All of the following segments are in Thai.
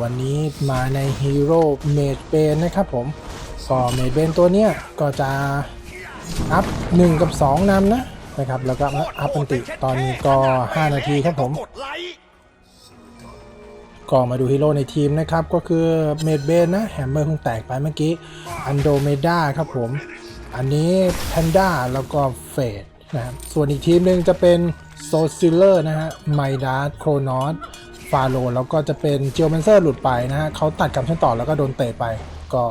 วันนี้มาในฮีโร่เมดเบนนะครับผม ก็เมดเบนตัวเนี้ยก็จะอัพ 1 กับ 2นำนะนะครับ แล้วก็อัพอันติตอนนี้ก็ 5 นาทีครับผมก็มาดูฮีโร่ในทีมนะครับ ก็คือเมดเบนนะแฮมเมอร์เพิ่งแตกไปเมื่อกี้อันโดเมดาครับผม อันนี้แพนด้าแล้วก็เฟดนะครับส่วนอีกทีมหนึ่งจะเป็นโซซิลเลอร์นะฮะไมดาร์โครนอส ฟาโลแล้วก็จะเป็นเจ o แมนเซอร์หลุดไปนะฮะเขาตัดกับเช่นต่อแล้วก็โดนเตะไป ก็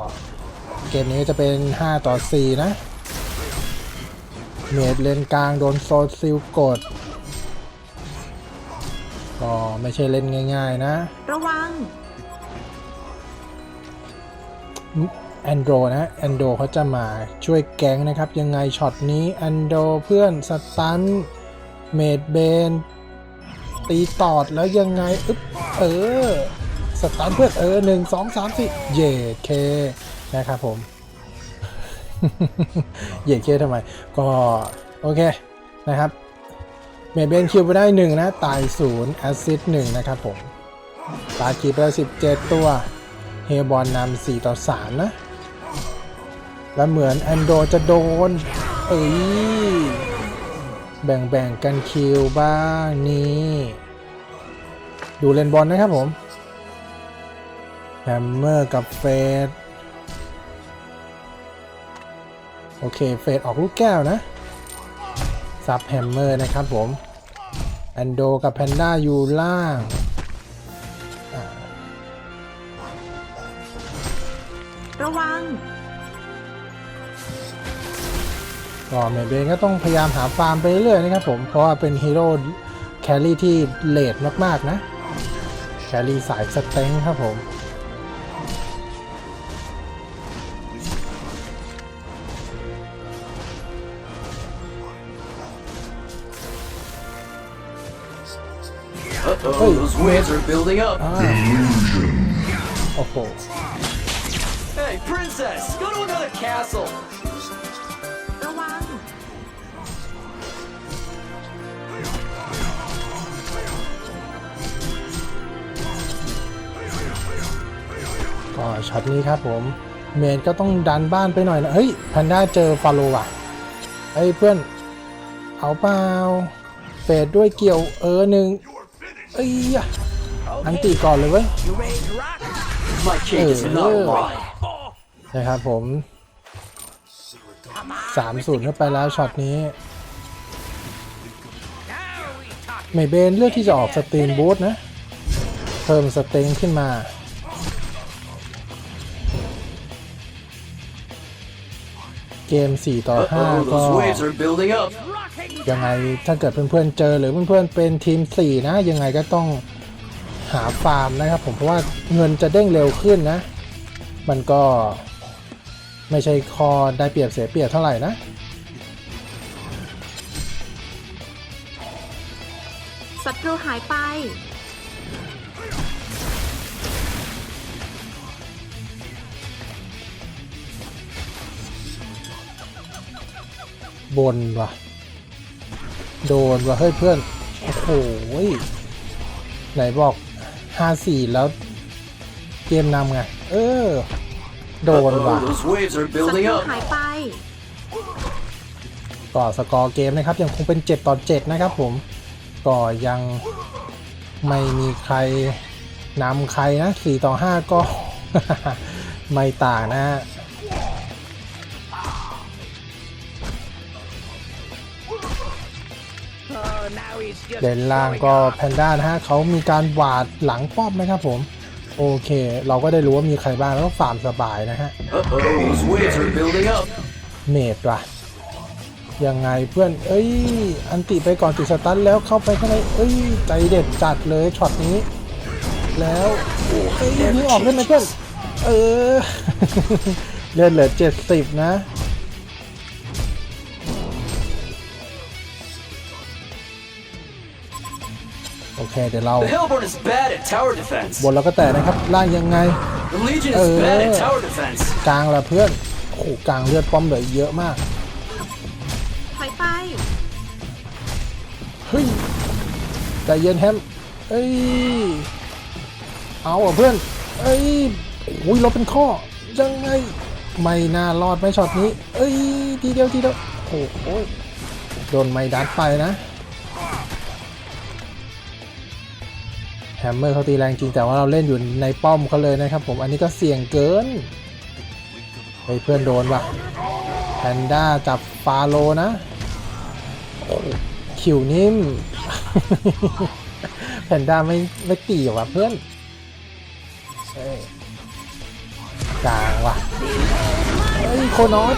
เกมนี้จะเป็น 5 ต่อ 4 นะเมดเลนกลางโดนโซซิลกด ก็ไม่ใช่เล่นง่ายๆนะ ระวัง แอนโดนะ แอนโดเขาจะมาช่วยแก๊งนะครับ ยังไงช็อตนี้ แอนโดเพื่อนสตันเมดเบน ตีตอดแล้วยังไงอึ๊บเออสตันเพื่อเออหนึ่งสองสามสี่เย่เคนะครับผมเย่เคทำไม ก็ โอเคนะครับเมเบนคิวไปได้หนึ่งนะ ตายศูนย์แอสซิสหนึ่งนะครับผมตาคีไปแล้สิบเจ็ดตัว เฮบอลนำ4ต่อ3นะ แล้วเหมือนแอนโดจะโดน เอ้ย แบ่งๆกันคิวบ้างนี่ดูเลนบอลนะครับผมแฮมเมอร์กับเฟดโอเคเฟดออกลูกแก้วนะซับแฮมเมอร์นะครับผมแอนโดกับแพนด้าอยู่ล่าง ระวัง ก็เมเบนก็ต้องพยายามหาฟาร์มไปเรื่อยๆนะครับผม เพราะว่าเป็นฮีโร่แครี่ที่เลดมากๆนะ แครี่สายสเต็งครับผม Uh-oh, Hey, those waves are building up. อ่าโอ้โห Hey, princess, go to another castle. ก็ช็อตนี้ครับผมเมนก็ต้องดันบ้านไปหน่อยนะเฮ้ยแพนด้าเจอฟาโลว่ะเฮ้ยเพื่อนเอาเปล่าเฟดด้วยเกี่ยวเออหนึ่งเอ้ยอะอันตีก่อนเลยเว้ย You ready to rock? My cake is not Oh. mine. นะครับผมสามศูนย์เข้าไปแล้วช็อตนี้เมเบนเลือกที่จะออกสตรีมบูทนะ เพิ่มสเต็งขึ้นมา เกม 4 ต่อ Uh-oh, 5ก็ those waves are building up. Rocking ยังไงถ้าเกิดเพื่อนๆเจอหรือเพื่อนๆเป็นทีม 4 นะ ยังไงก็ต้องหาฟาร์มนะครับผมเพราะว่าเงินจะเด้งเร็วขึ้นนะ มันก็ไม่ใช่คอได้เปรียบเสียเปรียบเท่าไหร่นะศัตรูหายไป บนว่ะ โดนว่ะเฮ้ยเพื่อน โอ้โหยไหนบอก5-4แล้ว เกมนำไง เออ โดนว่ะ Uh-oh, those waves are ศัต building รู up. หายไปก็สกอร์เกมนะครับ ยังคงเป็น 7 ต่อ 7 นะครับผม ก็ยังไม่มีใครนำใครนะ 4 ต่อ 5 ก็ ไม่ต่างนะ เลนล่างก็แพนด้านะฮะเขามีการหวาดหลังป้อมนะครับผม โอเค เราก็ได้รู้ว่ามีใครบ้างแล้วก็ฟาร์มสบายนะฮะเมดว่ะยังไงเพื่อน เอ้ย อันติไปก่อนติดสตันแล้วเข้าไปข้างใน เอ้ย ใจเด็ดจัดเลยช็อตนี้ แล้วเอ้ยยิงออกได้ไหมเพื่อน เออ เลือดเหลือเจ็ดสิบนะ โอเคเดี๋ยวเรา The Hellborn is bad at tower defense. บนเราก็แตะนะครับล่างยังไง The Legion is Uh. bad at tower defense. กลางละเพื่อนโอ้โหกลางเลือดป้อมเหลือเยอะมากถอยไปเฮ้ยใจเย็นแฮมเอ้ยเอาอะเพื่อนเอ้ยโอ้ยลบเป็นข้อยังไงไม่น่ารอดไหม่ช็อตนี้ เอ้ยทีเดียวทีเดียวโอ้โหโดนไมดัดไปนะ แฮมเมอร์เขาตีแรงจริงแต่ว่าเราเล่นอยู่ในป้อมเขาเลยนะครับ ผมอันนี้ก็เสี่ยงเกินเฮ้ยเพื่อนโดนว่ะแพนด้าจับฟาโลนะคิวนิ่มแพนด้าไม่ไม่ตีว่ะเพื่อนกลางว่ะเฮ้ยโคนอส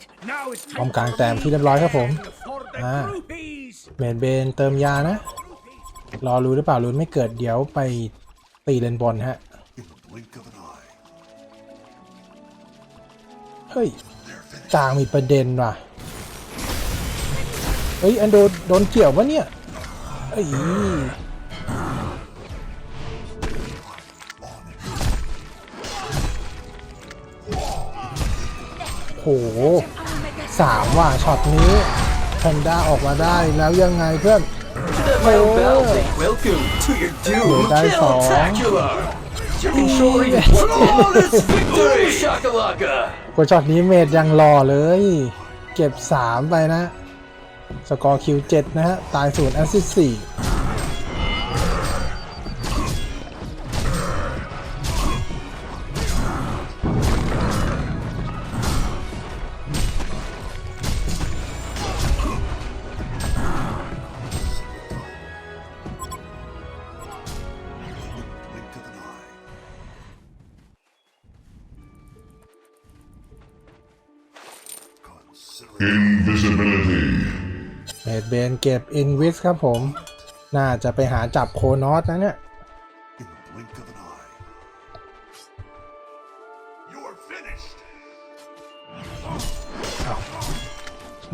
All right, now it's พร้อ time มกลางแต้มที่เรียบร้อยครับผม for the Ah. groupies. เมนเบนเติมยานะ รอรู้หรือเปล่ารู้ไม่เกิดเดี๋ยวไปตีเลนบอลฮะเฮ้ยกลางมีประเด็นว่ะเฮ้ยอันโดโดนเกี่ยวปะเนี่ยเอ้ย โหสามว่ะช็อตนี้แพนด้าออกมาได้แล้วยังไงเพื่อน To the Oh. Battle Welcome to your doom. That's all. Killtacular. You're controlling flawless victory. Shakalaka. กว่าช็อตนี้เมดยังรอเลย เก็บ 3 ไปนะ สกอร์คิว 7 นะฮะ ตายศูนย์แอสซิสสี่ Invisibility. เมดเบนเก็บอินวิสครับผม น่าจะไปหาจับโคนอสนะเนี่ย In the blink of an eye. You're finished.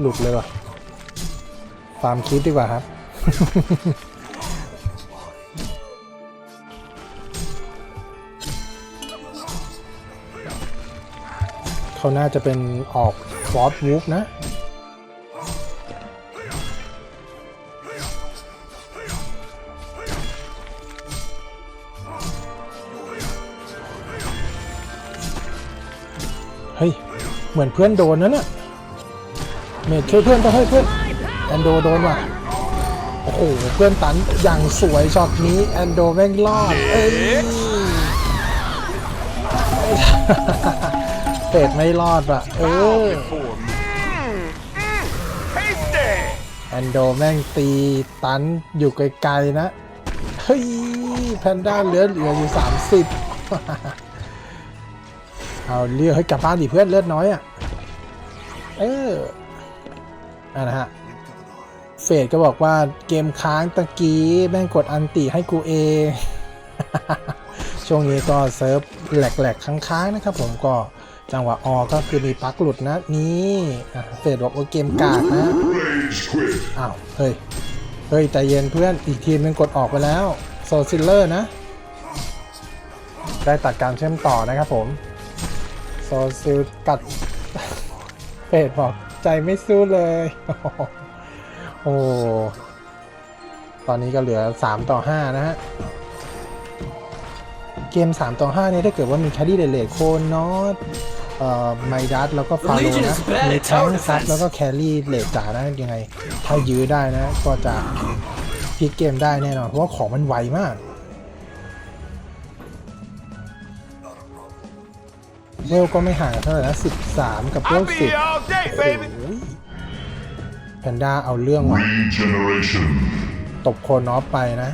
หลุดเลยว่ะฟาร์มคิดดีกว่าครับ เขาน่าจะเป็นออก ฟอร์ดวูฟนะ เฮ้ย เหมือนเพื่อนโดนนะเนี่ยเมดช่วยเพื่อนต้องให้เพื่อนแอนโดโดนว่ะ โอ้โห เพื่อนตันอย่างสวยช็อตนี้แอนโดแม่งรอด เอ้ย เฟดไม่รอดว่ะเออแอนโดแม่งตีตันอยู่ไกลๆนะ เฮ้ย แพนด้าเหลือเหลืออยู่ 30 เอาเลือกให้กลับบ้านดิเพื่อนเลือดน้อยอะเอออะนะฮะเฟดก็บอกว่าเกมค้างตะกี้แม่งกดอันติให้กูเอง ช่วงนี้ก็เซิร์ฟแหลกๆค้างๆนะครับผมก็ จังหวะออก็คือมีปักหลุดนะ นี่เฟดบอกว่าเกมกากนะ อ้าว เฮ้ย เฮ้ยใจเย็นเพื่อนอีกทีมนึงกดออกไปแล้ว โซซิลเลอร์นะ ได้ตัดการเชื่อมต่อนะครับผม โซซิลกัดเฟดบอกใจไม่สู้เลย โอ้ ตอนนี้ก็เหลือ 3 ต่อ 5 นะฮะเกม 3 ต่อ 5 เนี่ยถ้าเกิดว่ามีแคดดี้เดเลตโคนนอต เอ่อไมดัสแล้วก็ฟาโลนะมีทั้งซับแล้วก็แครี่เลดจ๋านะยังไง ถ้ายื้อได้นะ ก็จะพลิกเกมได้แน่นอนเพราะว่าของมันไวมากเวลก็ไม่ห่างกันเท่าไหร่นะ13กับเวล I'll be 10 here all day, โอ้ baby. โหแพนด้าเอาเรื่องว่ะ Regeneration. ตบโคนอฟไปนะ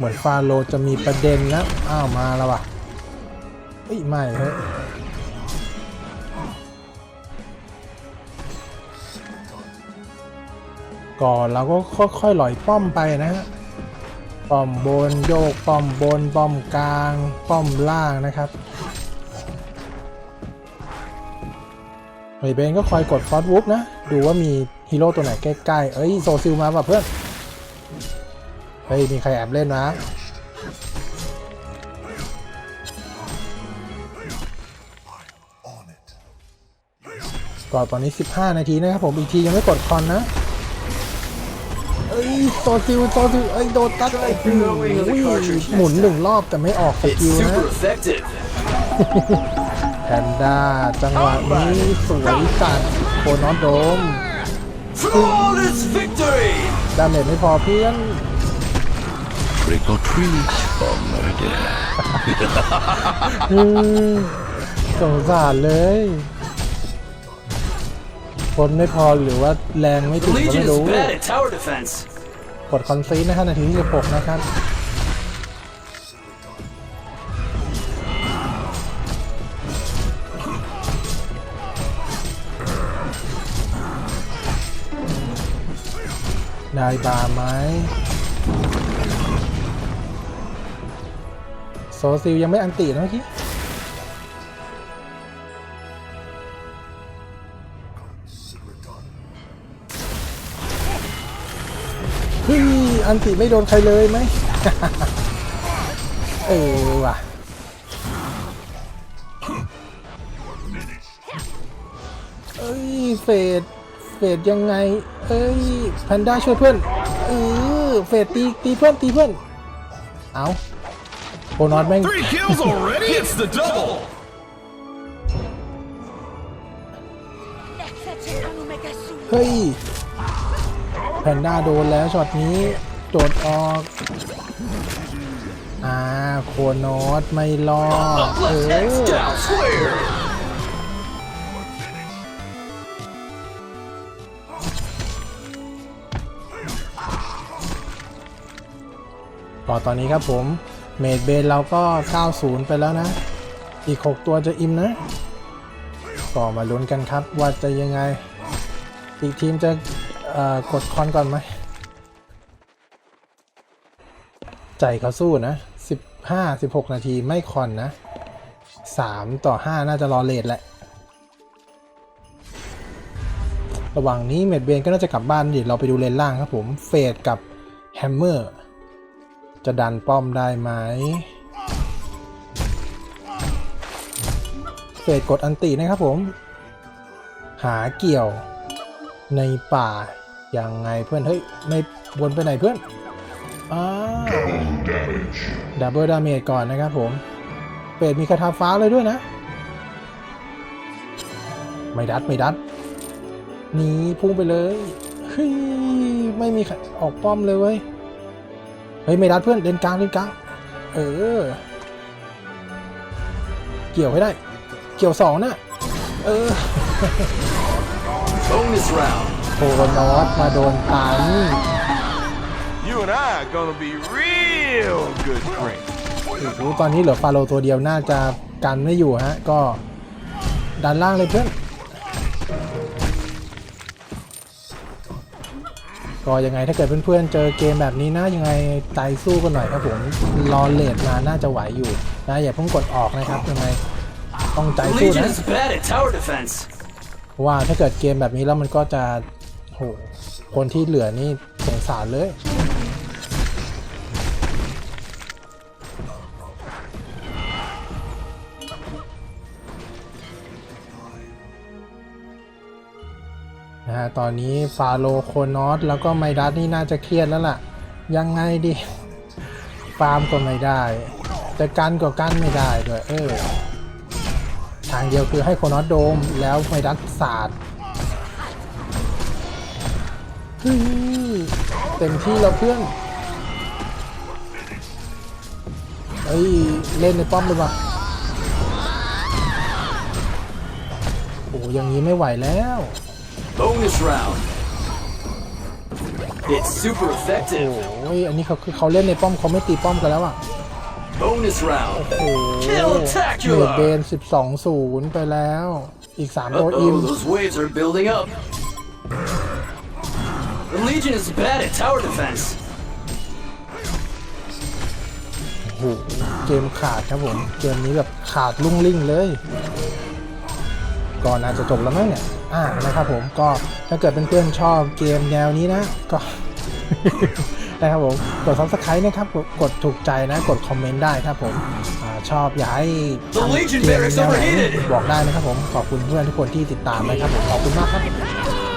เหมือนฟาโรจะมีประเด็นนะอ้าวมาแล้ววะเอ้ยไม่เฮ้ยก่อนเราก็ค่อยๆลอยป้อมไปนะฮะป้อมบนโยกป้อมบนป้อมกลาง ป้อมล่างนะครับไอเบนก็คอยกดฟอสวุ๊บนะ ดูว่ามีฮีโร่ตัวไหนใกล้ๆ เอ้ย โซซิลมาป่ะเพื่อน เฮ้ย มีใครแอบเล่นนะ On it. ก่อนตอนนี้ 15 นาทีนะครับผมอีกทียังไม่กดคอนนะเอ้ยโซซิลโซซิลเอ้ยโดนตัด Try โอ้โห throwing the cartridge หมุนหนึ่งรอบแต่ไม่ออกส It's กิลนะ super effective. แพนด้าจังหวะนี้สวยจัดโคนอตโดม Flawless victory! ดาเมจไม่พอเพื่อน Trick or treat for murder. อืมสงสารเลย คนไม่พอหรือว่าแรงไม่ The ถึงก็ Legion ไม่ is รู้ bad at tower defense. กดคอนซีดนะครับนาทีที่16นะครับ ได้บาร์ไหม โซซิลยังไม่อันตินะเมื่อกี้เฮ้ยอันติไม่โดนใครเลยไหม เออว่ะเอ้ยเฟดเฟดยังไง เอ้ยแพนด้าช่วยเพื่อนเออเฟดตีตีเพื่อนตีเพื่อน เอา อนอตแม่ง Three kills already? It's the double. เฮ้ยแพนด้าโดนแล้วช็อตนี้โดดออก อ่า โคนอตไม่รอด Up เอ left X อ down square! ต่อตอนนี้ครับผม เมดเบนเราก็ 90 ไปแล้วนะ อีก 6 ตัวจะอิ่มนะ ก็มาลุ้นกันครับว่าจะยังไง อีกทีมจะกดคอนก่อนไหม ใจเขาสู้นะ 15 16 นาทีไม่คอนนะ 3 ต่อ 5 น่าจะรอเลทแหละ ระหว่างนี้เมดเบนก็น่าจะกลับบ้านเดี๋ยวเราไปดูเลนล่างครับผม เฟดกับแฮมเมอร์ จะดันป้อมได้ไหมเฟดกดอันตินะครับผม หาเกี่ยวในป่า ยังไงเพื่อน เฮ้ย ไม่วนไปไหนเพื่อนอ้าดับเบิลดาเมจก่อนนะครับผมเฟดมีคาถาฟ้าเลยด้วยนะ ไม่ดัดไม่ดัดหนีพุ่งไปเลยเฮ้ยไม่มีออกป้อมเลยเว้ย ฮ้ยไม่ดัดเพื่อนเล่นกลางเล่นกลาง เออ เกี่ยวให้ได้ เกี่ยวสองนะเออ Bonus round. โทนอสมาโดนตัน You and I are gonna be real good friends. โอ้โหตอนนี้เหลือฟาโลตัวเดียวน่าจะกันไม่อยู่ฮะ ก็ดันล่างเลยเพื่อน ก็ยังไง ถ้าเกิดเพื่อนๆเจอเกมแบบนี้นะยังไงใจสู้กันหน่อยครับผมรอเลดมาน่าจะไหวอยู่นะอย่าเพิ่งกดออกนะครับยังไงต้องใจ The สู้ Legion นะ is bad at tower defense. เพราะว่าถ้าเกิดเกมแบบนี้แล้วมันก็จะโหคนที่เหลือนี่สงสารเลย ฮะตอนนี้ฟาโลโคนอสแล้วก็ไมดัสนี่น่าจะเครียดแล้วล่ะ ยังไงดีฟาร์มก็ไม่ได้จะกันก็กันไม่ได้ด้วยเออทางเดียวคือให้โคนอสโดมแล้วไมดัสศาสตร์เฮ้ยเต็มที่แล้วเพื่อนเฮ้ยเล่นในป้อมเลยว่ะโอ้ยังนี้ไม่ไหวแล้ว Bonus round. It's super โอ้ effective. ยอันนี้เขาคือเขาเล่นในป้อมเขาไม่ตีป้อมกันแล้วอะ Bonus round. โอ้โห Kill-tacular เมดเบน12 0ไปแล้ว อีก3ตัว Uh อิม oh, those waves are building up. The Legion is bad at tower defense. โอ้โหเกมขาดครับผม เกมนี้แบบขาดลุ่งลิ่งเลย ก่อนอาจะจบแล้วมั้งเนี่ย อ่า นะครับผม ก็ถ้าเกิดเป็นเพื่อนชอบเกมแนวนี้นะ ก็ นะครับผม กด subscribe นะครับกดกดถูกใจนะ กดคอมเมนต์ได้ครับผมอชอบอยากให้ทำ The Legion เกม barracks แนวไหน overheated บอกได้นะครับผม ขอบคุณเพื่อนทุกคนที่ติดตามนะครับผม ขอบคุณมากครับ